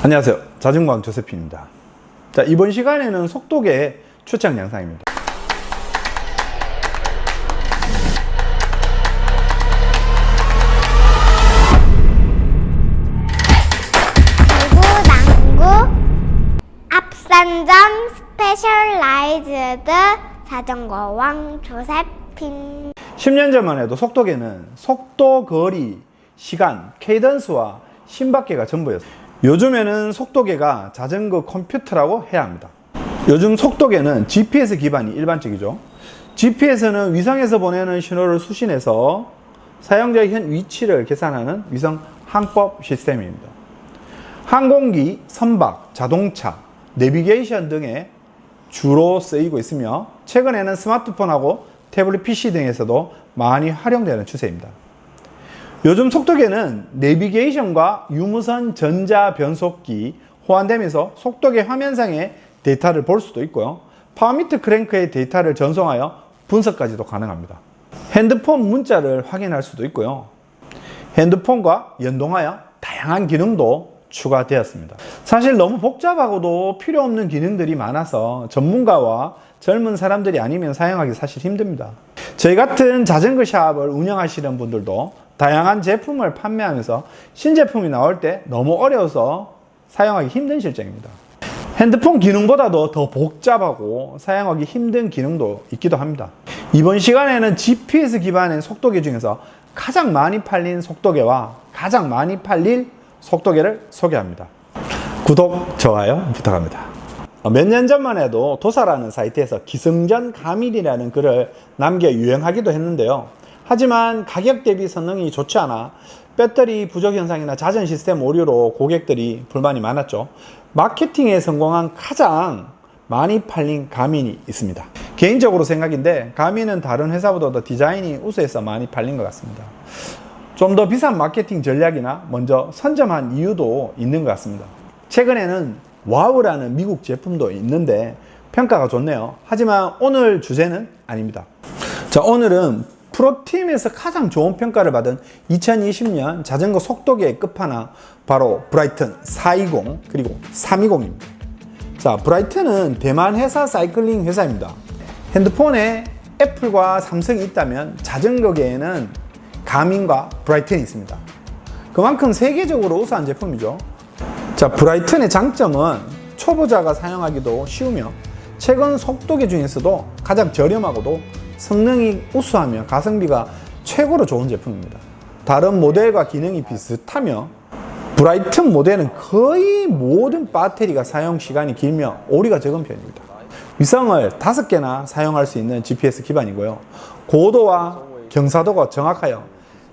안녕하세요. 자전거왕 조세핀입니다. 자, 이번 시간에는 속도계 추천 영상입니다. 구구당구 앞산점 스페셜라이즈드 자전거왕 조세핀 10년 전만 해도 속도계는 속도, 거리, 시간, 케이던스와 심박계가 전부였어요. 요즘에는 속도계가 자전거 컴퓨터라고 해야 합니다. 요즘 속도계는 GPS 기반이 일반적이죠. GPS는 위성에서 보내는 신호를 수신해서 사용자의 현 위치를 계산하는 위성 항법 시스템입니다. 항공기, 선박, 자동차, 내비게이션 등에 주로 쓰이고 있으며 최근에는 스마트폰하고 태블릿 PC 등에서도 많이 활용되는 추세입니다. 요즘 속도계는 내비게이션과 유무선 전자 변속기 호환되면서 속도계 화면상의 데이터를 볼 수도 있고요. 파워미터 크랭크의 데이터를 전송하여 분석까지도 가능합니다. 핸드폰 문자를 확인할 수도 있고요. 핸드폰과 연동하여 다양한 기능도 추가되었습니다. 사실 너무 복잡하고도 필요 없는 기능들이 많아서 전문가와 젊은 사람들이 아니면 사용하기 사실 힘듭니다. 저희 같은 자전거 샵을 운영하시는 분들도 다양한 제품을 판매하면서 신제품이 나올 때 너무 어려워서 사용하기 힘든 실정입니다. 핸드폰 기능보다도 더 복잡하고 사용하기 힘든 기능도 있기도 합니다. 이번 시간에는 GPS 기반의 속도계 중에서 가장 많이 팔린 속도계와 가장 많이 팔릴 속도계를 소개합니다. 구독, 좋아요 부탁합니다. 몇 년 전만 해도 도사라는 사이트에서 기승전 가밀이라는 글을 남겨 유행하기도 했는데요. 하지만 가격 대비 성능이 좋지 않아 배터리 부족 현상이나 자전 시스템 오류로 고객들이 불만이 많았죠. 마케팅에 성공한 가장 많이 팔린 가민이 있습니다. 개인적으로 생각인데 가민은 다른 회사보다 더 디자인이 우수해서 많이 팔린 것 같습니다. 좀 더 비싼 마케팅 전략이나 먼저 선점한 이유도 있는 것 같습니다. 최근에는 와우라는 미국 제품도 있는데 평가가 좋네요. 하지만 오늘 주제는 아닙니다. 자, 오늘은 프로팀에서 가장 좋은 평가를 받은 2020년 자전거 속도계의 끝판왕 바로 브라이튼 420 그리고 320입니다. 자, 브라이튼은 대만 회사 사이클링 회사입니다. 핸드폰에 애플과 삼성이 있다면 자전거계에는 가민과 브라이튼이 있습니다. 그만큼 세계적으로 우수한 제품이죠. 자, 브라이튼의 장점은 초보자가 사용하기도 쉬우며 최근 속도계 중에서도 가장 저렴하고도 성능이 우수하며 가성비가 최고로 좋은 제품입니다. 다른 모델과 기능이 비슷하며 브라이튼 모델은 거의 모든 배터리가 사용 시간이 길며 오리가 적은 편입니다. 위성을 5개나 사용할 수 있는 GPS 기반이고요. 고도와 경사도가 정확하여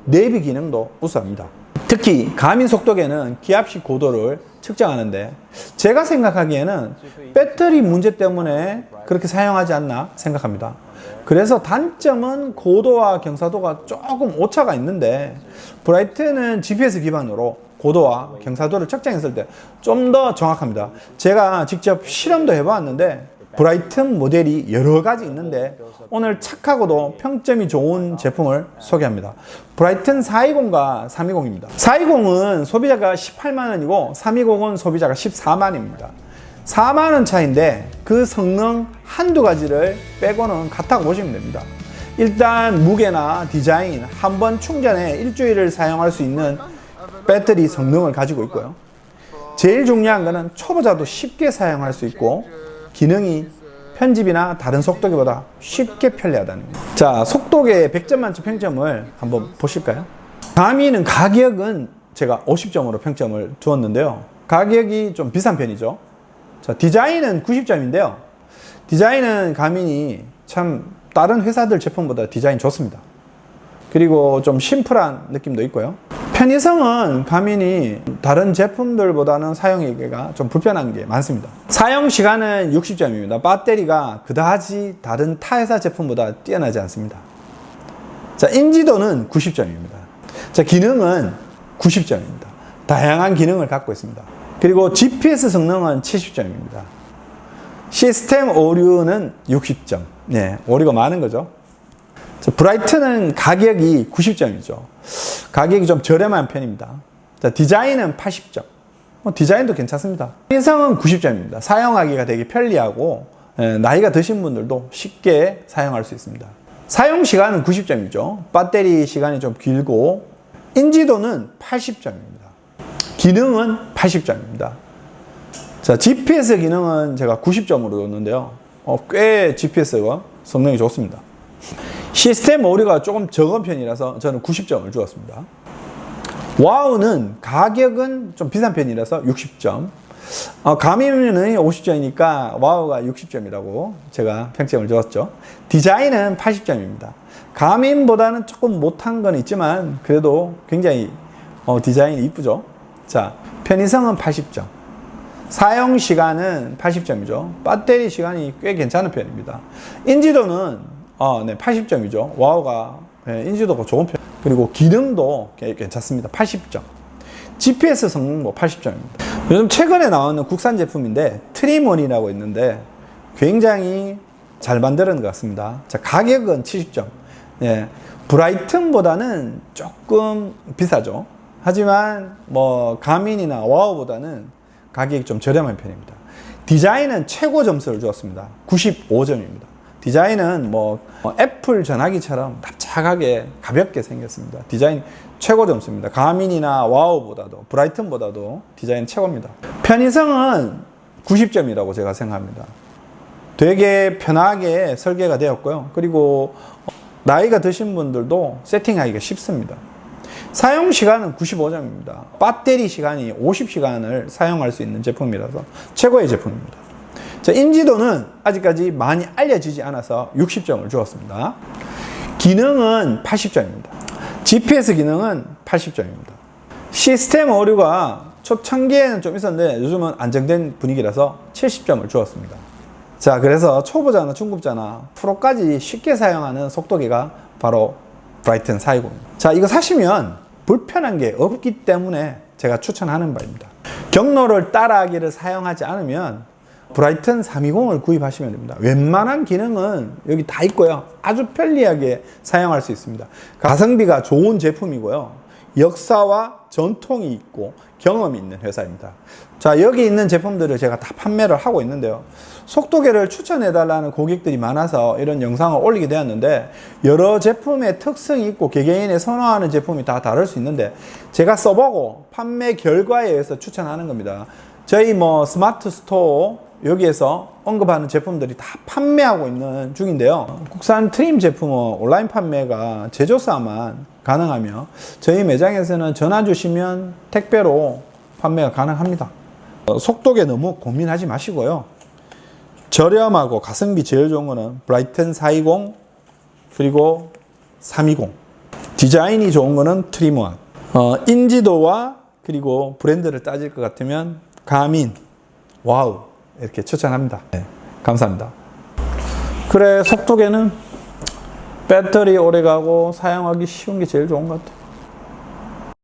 내비 기능도 우수합니다. 특히 가민 속도계는 기압식 고도를 측정하는데 제가 생각하기에는 배터리 문제 때문에 그렇게 사용하지 않나 생각합니다. 그래서 단점은 고도와 경사도가 조금 오차가 있는데 브라이트는 GPS 기반으로 고도와 경사도를 측정했을 때 좀 더 정확합니다. 제가 직접 실험도 해봤는데 브라이튼 모델이 여러 가지 있는데 오늘 착하고도 평점이 좋은 제품을 소개합니다. 브라이튼 420과 320입니다. 420은 소비자가 18만 원이고 320은 소비자가 14만입니다. 4만 원 차인데 그 성능 한두 가지를 빼고는 같다고 보시면 됩니다. 일단 무게나 디자인, 한 번 충전에 일주일을 사용할 수 있는 배터리 성능을 가지고 있고요. 제일 중요한 거는 초보자도 쉽게 사용할 수 있고 기능이 편집이나 다른 속도계보다 쉽게 편리하다는 거예요. 자, 속도계 100점 만점 평점을 한번 보실까요? 가미는 가격은 제가 50점으로 평점을 주었는데요. 가격이 좀 비싼 편이죠. 자, 디자인은 90점인데요. 디자인은 가민이 참 다른 회사들 제품보다 디자인 좋습니다. 그리고 좀 심플한 느낌도 있고요. 편의성은 가민이 다른 제품들보다는 사용하기가 좀 불편한 게 많습니다. 사용 시간은 60점입니다. 배터리가 그다지 다른 타 회사 제품보다 뛰어나지 않습니다. 자, 인지도는 90점입니다. 자, 기능은 90점입니다. 다양한 기능을 갖고 있습니다. 그리고 GPS 성능은 70점입니다. 시스템 오류는 60점. 네, 오류가 많은 거죠. 자, 브라이트는 가격이 90점이죠. 가격이 좀 저렴한 편입니다. 자, 디자인은 80점. 뭐 디자인도 괜찮습니다. 인성은 90점입니다. 사용하기가 되게 편리하고 예, 나이가 드신 분들도 쉽게 사용할 수 있습니다. 사용 시간은 90점이죠. 배터리 시간이 좀 길고 인지도는 80점입니다. 기능은 80점입니다. 자, GPS 기능은 제가 90점으로 줬는데요. 어, 꽤 GPS가 성능이 좋습니다. 시스템 오류가 조금 적은 편이라서 저는 90점을 주었습니다. 와우는 가격은 좀 비싼 편이라서 60점. 어, 가미는 50점이니까 와우가 60점이라고 제가 평점을 주었죠. 디자인은 80점입니다. 가민보다는 조금 못한 건 있지만 그래도 굉장히 어, 디자인이 이쁘죠. 자, 편의성은 80점. 사용 시간은 80점이죠. 배터리 시간이 꽤 괜찮은 편입니다. 인지도는 어, 네, 80점이죠. 와우가 네, 인지도가 좋은 편. 그리고 기능도 꽤 괜찮습니다. 80점. GPS 성능도 80점입니다. 요즘 최근에 나오는 국산 제품인데 트리몬이라고 있는데 굉장히 잘 만드는 것 같습니다. 자, 가격은 70점. 예, 브라이튼보다는 조금 비싸죠. 하지만 뭐 가민이나 와우보다는 가격이 좀 저렴한 편입니다. 디자인은 최고 점수를 주었습니다. 95점입니다. 디자인은 뭐 애플 전화기처럼 납작하게 가볍게 생겼습니다. 디자인 최고 점수입니다. 가민이나 와우보다도 브라이튼보다도 디자인 최고입니다. 편의성은 90점이라고 제가 생각합니다. 되게 편하게 설계가 되었고요. 그리고 나이가 드신 분들도 세팅하기가 쉽습니다. 사용 시간은 95점입니다. 배터리 시간이 50시간을 사용할 수 있는 제품이라서 최고의 제품입니다. 자, 인지도는 아직까지 많이 알려지지 않아서 60점을 주었습니다. 기능은 80점입니다. GPS 기능은 80점입니다. 시스템 오류가 초창기에는 좀 있었는데 요즘은 안정된 분위기라서 70점을 주었습니다. 자, 그래서 초보자나 중급자나 프로까지 쉽게 사용하는 속도계가 바로 브라이튼 420입니다. 자, 이거 사시면 불편한 게 없기 때문에 제가 추천하는 바입니다. 경로를 따라하기를 사용하지 않으면 브라이튼 320을 구입하시면 됩니다. 웬만한 기능은 여기 다 있고요. 아주 편리하게 사용할 수 있습니다. 가성비가 좋은 제품이고요. 역사와 전통이 있고 경험이 있는 회사입니다. 자, 여기 있는 제품들을 제가 다 판매를 하고 있는데요. 속도계를 추천해달라는 고객들이 많아서 이런 영상을 올리게 되었는데, 여러 제품의 특성이 있고 개개인의 선호하는 제품이 다 다를 수 있는데, 제가 써보고 판매 결과에 의해서 추천하는 겁니다. 저희 뭐 스마트 스토어 여기에서 언급하는 제품들이 다 판매하고 있는 중인데요. 국산 트림 제품은 온라인 판매가 제조사만 가능하며 저희 매장에서는 전화 주시면 택배로 판매가 가능합니다. 어, 속도계 너무 고민하지 마시고요. 저렴하고 가성비 제일 좋은 거는 브라이튼 420 그리고 320 디자인이 좋은 거는 트리무한 어, 인지도와 그리고 브랜드를 따질 것 같으면 가민 와우 이렇게 추천합니다. 네, 감사합니다. 그래 속도계는 배터리 오래 가고 사용하기 쉬운 게 제일 좋은 것 같아.